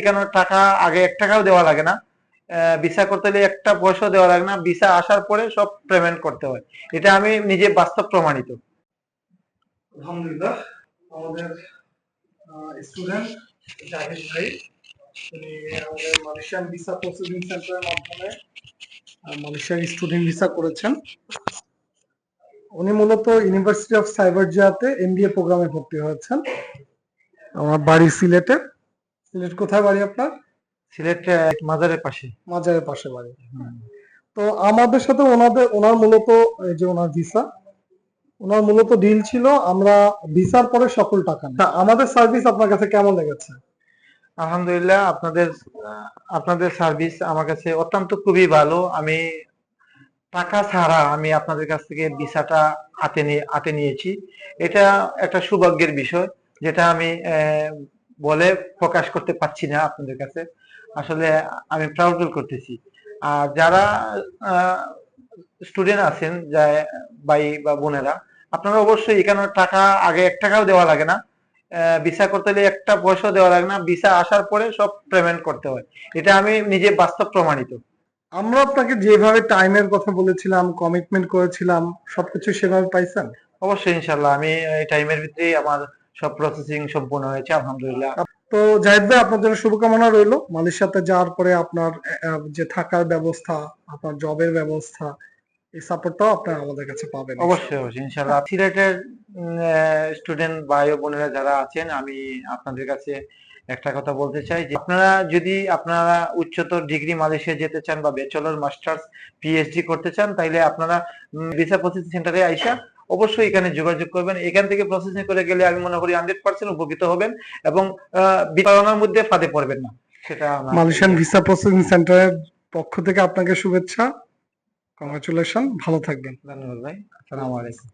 এখানে টাকা আগে এক টাকাও দেওয়া লাগে না। ভিসা করতে হলে একটা পয়সাও দেওয়া লাগে না। ভিসা আসার পরে সব পেমেন্ট করতে হয়। এটা আমি নিজে বাস্তব প্রমাণিত। আলহামদুলিল্লাহ, আমাদের স্টুডেন্ট জাহিদ ভাই উনি আমাদের মালয়েশিয়ান ভিসা প্রসেসিং সেন্টারের মাধ্যমে মালয়েশিয়ান স্টুডেন্ট ভিসা করেছেন। উনি মূলত ইউনিভার্সিটি অফ সাইবারজিয়াতে এমবিএ প্রোগ্রামে ভর্তি হয়েছেন। আমার বাড়ি সিলেটে। সিলেট কোথায় বাড়ি আপনার? সিলেট মাজারের পাশে। মাজারের পাশে বাড়ি। তো আমাদের সাথে ওনাদের ওনার মূলত এই যে ওনার ভিসা ওনার মূলত ডিল ছিল আমরা ভিসার পরে সকল টাকা। তা আমাদের সার্ভিস আপনার কাছে কেমন লেগেছে? আলহামদুলিল্লাহ আপনাদের আপনাদের সার্ভিস আমার কাছে অত্যন্ত খুবই ভালো। আমি টাকা ছাড়া আমি আপনাদের কাছ থেকে ভিসাটা হাতে নিয়ে হাতে নিয়েছি। এটা একটা সৌভাগ্যের বিষয় যেটা আমি বলে প্রকাশ করতে পারছি না আপনাদের কাছে। আসলে আমি প্রাউড করতেছি। আর যারা স্টুডেন্ট আছেন যা ভাই বা বোনেরা আপনারা অবশ্যই এখানে টাকা আগে এক টাকাও দেওয়া লাগে না। ভিসা করতে হলে একটা পয়সাও দেওয়া লাগে না। ভিসা আসার পরে সব পেমেন্ট করতে হয়। এটা আমি নিজে বাস্তব প্রমাণিত। আমরা আপনাকে যেভাবে টাইমের কথা বলেছিলাম কমিটমেন্ট করেছিলাম সবকিছু সেভাবে পাইছেন? অবশ্যই ইনশাল্লাহ আমি এই টাইমের ভিতরেই আমার সব প্রসেসিং সম্পূর্ণ হয়েছে আলহামদুলিল্লাহ। তো জাহিদ ভাই আপনার জন্য শুভকামনা রইল। মালয়েশিয়াতে যাওয়ার পরে আপনার যে থাকার ব্যবস্থা আপনার জবের ব্যবস্থা এই সাপোর্টটাও আপনারা আমাদের কাছে পাবেন। অবশ্যই অবশ্যই ইনশাল্লাহ সিলেটের স্টুডেন্ট ভাই ও বোনেরা যারা আছেন আমি আপনাদের কাছে একটা কথা বলতে চাই যে আপনারা যদি আপনারা উচ্চতর ডিগ্রি মালয়েশিয়া যেতে চান বা ব্যাচেলর মাস্টার্স পিএইচডি করতে চান তাইলে আপনারা ভিসা প্রসেসিং সেন্টারে আইসা অবশ্যই এখানে যোগাযোগ করবেন। এখান থেকে প্রসেসিং করে গেলে আমি মনে করি হান্ড্রেড পার্সেন্ট উপকৃত হবেন এবং বিতরণের মধ্যে ফাঁদে পড়বেন না। সেটা মালয়েশিয়ান ভিসা প্রসেসিং সেন্টারের পক্ষ থেকে আপনাকে শুভেচ্ছা। কংগ্রাচুলেশন ভালো থাকবেন। ধন্যবাদ ভাই। আসসালামু আলাইকুম।